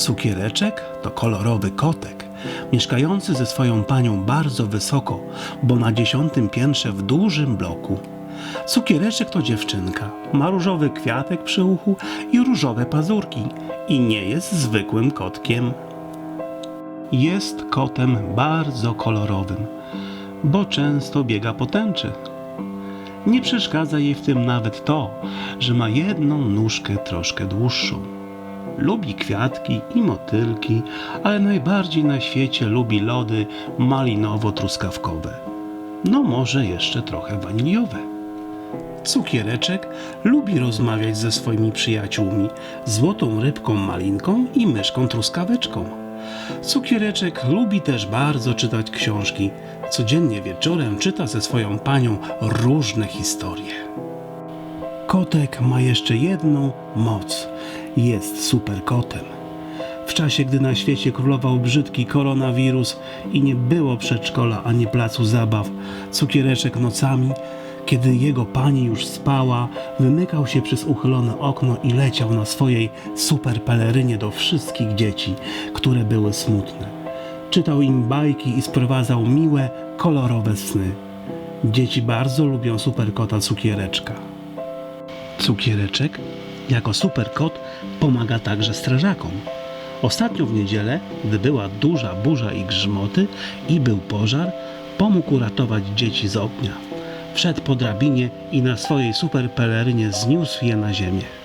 Cukiereczek to kolorowy kotek, mieszkający ze swoją panią bardzo wysoko, bo na dziesiątym piętrze w dużym bloku. Cukiereczek to dziewczynka, ma różowy kwiatek przy uchu i różowe pazurki i nie jest zwykłym kotkiem. Jest kotem bardzo kolorowym, bo często biega po tęczy. Nie przeszkadza jej w tym nawet to, że ma jedną nóżkę troszkę dłuższą. Lubi kwiatki i motylki, ale najbardziej na świecie lubi lody malinowo-truskawkowe. No może jeszcze trochę waniliowe. Cukiereczek lubi rozmawiać ze swoimi przyjaciółmi, złotą rybką malinką i myszką truskaweczką. Cukiereczek lubi też bardzo czytać książki. Codziennie wieczorem czyta ze swoją panią różne historie. Kotek ma jeszcze jedną moc. Jest super kotem. W czasie, gdy na świecie królował brzydki koronawirus i nie było przedszkola ani placu zabaw, cukiereczek nocami, kiedy jego pani już spała, wymykał się przez uchylone okno i leciał na swojej super pelerynie do wszystkich dzieci, które były smutne. Czytał im bajki i sprowadzał miłe, kolorowe sny. Dzieci bardzo lubią superkota cukiereczka. Cukiereczek jako superkot pomaga także strażakom. Ostatnio w niedzielę, gdy była duża burza i grzmoty i był pożar, pomógł uratować dzieci z ognia. Wszedł po drabinie i na swojej super pelerynie zniósł je na ziemię.